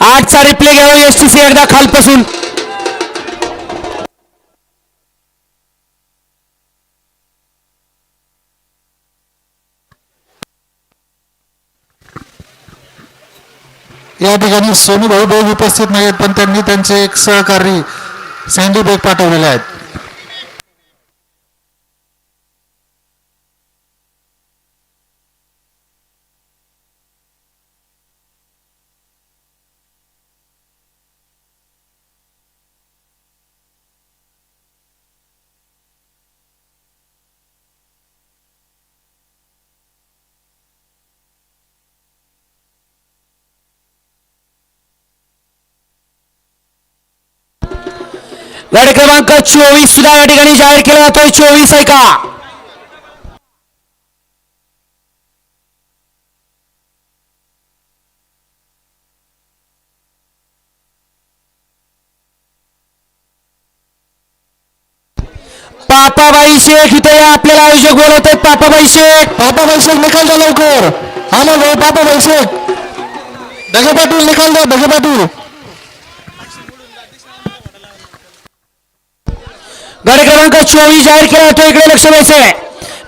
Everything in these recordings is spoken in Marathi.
आठचा रिप्ले घ्यावा एस टी सी एकदा खालपासून. या ठिकाणी सोनू भाऊ भाऊ उपस्थित नाहीत पण त्यांनी त्यांचे एक सहकारी सँडी बेग पाठवलेले आहेत. गाडी क्रमांक चोवीस सुद्धा या ठिकाणी जाहीर केला जातोय. चोवीस आहे का? पापाबाई शेख इथे आपल्याला आयोजक बोलवत आहेत पापाबाई शेख पापा शेख निकाल द्या लवकर. हा ना भाऊ पापाबाई शेख दगे पाटील निकाल द्या दगे पाटील गड क्रमांक चोवीस जाहीर केला होता इकडे लक्ष द्यायचंय.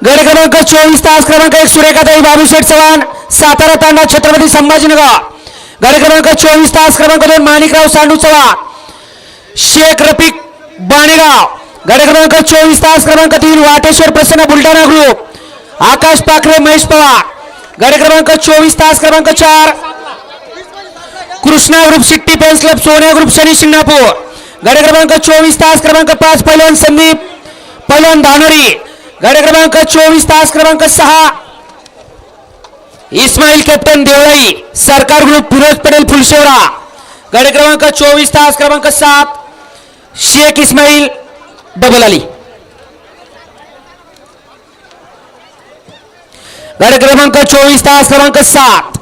गड क्रमांक चोवीस तास क्रमांक एक सुरेखाताई बाबूशेठ चव्हाण सातारा तांडा छत्रपती संभाजीनगर. गड क्रमांक चोवीस तास क्रमांक दोन माणिकराव सांडू चव्हाण. शेख रफिक बाणेगाव. गड क्रमांक चोवीस तास क्रमांक तीन वाटेश्वर प्रसन्न बुलढाणा ग्रुप. आकाश पाखरे महेश पवार. गड क्रमांक चोवीस तास क्रमांक चार कृष्णा ग्रुप सिट्टी पेन्स क्लब सोन्या ग्रुप शनी शिंगणापूर गड क्रमांक चोवीस तास क्रमांक पाच पैलवान संदीप. पहिलवान धानोरी गाडी क्रमांक चोवीस तास क्रमांक सहा। इस्माईल, कॅप्टन देवळाई, सरकार ग्रुप फिरोज पटेल, फुलशेवरा। गाडी क्रमांक चोवीस तास क्रमांक सात, शेख इस्माईल, डबल अली। गाडी क्रमांक चोवीस तास क्रमांक सात,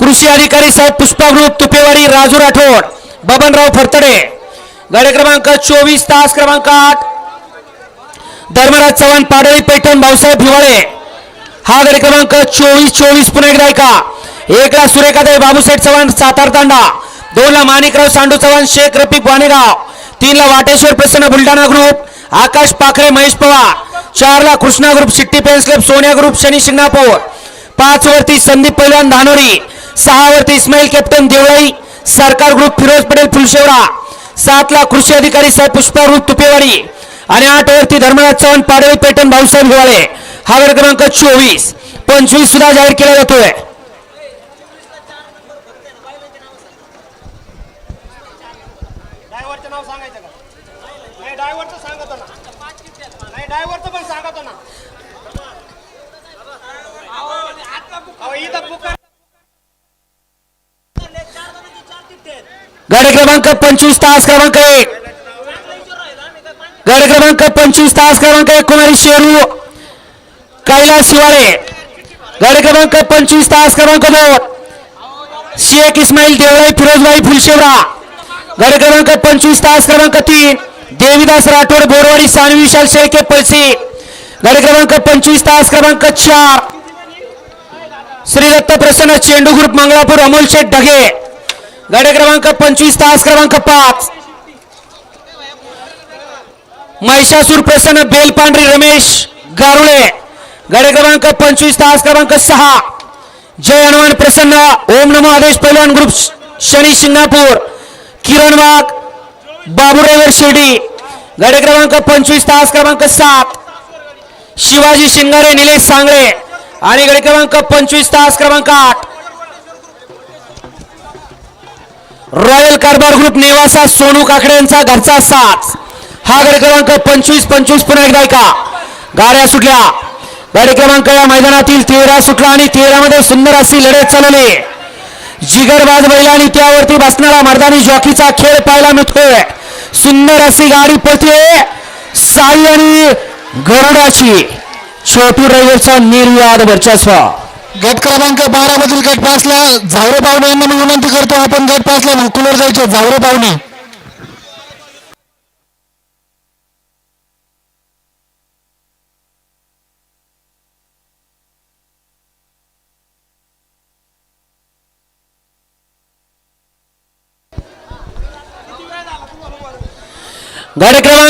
कृषी अधिकारी साहेब पुष्पा ग्रुप, तुपेवाडी, राजू राठोड, बबनराव फरतडे गाडी क्रमांक चोवीस तास क्रमांक आठ धर्मराज चव्हाण पाडळी पैठण भाऊसाहेब हिवाळे. हा गाडी क्रमांक चोवीस चोवीस पुन्हा एकदा ऐका. एकला सुरेखाताई बाबूसाहेब चव्हाण सातार तांडा. दोनला माणिकराव सांडू चव्हाण शेख रफिक वाणेगाव. तीनला वाटेश्वर प्रसन्न बुलढाणा ग्रुप आकाश पाखरे महेश पवार. चारला कृष्णा ग्रुप सिट्टी पेन्स क्लब सोन्या ग्रुप शनी शिंगणापूर पाच वरती संदीप पैलवान धानोरी सहा वरती इस्माईल कॅप्टन देवळाई. सरकार ग्रुप फिरोज पटेल फुलशेवडा सातला कृषी अधिकारी साहेब पुष्पा ग्रुप तुपेवाडी. आणि आठ वरती धर्मराज चव्हाण पाडळी पेटण भाऊसाहेब हिवाळे. हा गट क्रमांक चोवीस. पंचवीस सुद्धा जाहीर केला जातोय. गाडी क्रमांक पंचवीस तास क्रमांक एक. गड क्रमांक पंचवीस तास क्रमांक कुमारी शेरू कैलास शिवाळे. गड क्रमांक पंचवीस तास क्रमांक दोन. शेख इस्माईल देवळाई फिरोजबाई फुलशेवरा. गड क्रमांक पंचवीस तास क्रमांक तीन. देवीदास राठोड बोरवाडी सानवी विशाल शेळके पळसी गड क्रमांक पंचवीस तास क्रमांक चार. श्री दत्त प्रसन्न चेंडू ग्रुप मंगळापूर अमोल शेठ ढगे. गड क्रमांक पंचवीस तास क्रमांक पाच. महिषासूर प्रसन्न बेलपांढरी रमेश गारुळे. गाडी क्रमांक पंचवीस तास क्रमांक सहा. जय हनुमान प्रसन्न ओम नमो आदेश पैलवान ग्रुप शनी शिंगणापूर किरण वाघ बाबुरेवर शिर्डी. गाडी क्रमांक पंचवीस तास क्रमांक सात. शिवाजी शिंगारे निलेश सांगळे. आणि गाडी क्रमांक पंचवीस तास क्रमांक आठ. रॉयल कारभार ग्रुप नेवासा सोनू काकडे यांचा घरचा साथ. हा गाडी क्रमांक पंचवीस पंचवीस पुन्हा एकदा ऐका. गाड्या सुटल्या. गाडी क्रमांक या मैदानातील तेरा सुटला आणि तेरामध्ये सुंदर अशी लढत चालवली जिगरबाज बैल आणि त्यावरती बसणारा मर्दानी जॉकीचा खेळ पाहायला मिळतोय. सुंदर अशी गाडी पळते साई आणि गरुडाची. छोटू ड्रायव्हरचा निर्विवाद वर्चस्व. गट क्रमांक बारा मधील गट पासला झावरे पाहुणे यांना मी विनंती करतो आपण गट पासला कुलर जायचे झावरे पाहुणे. गाडी क्रमांक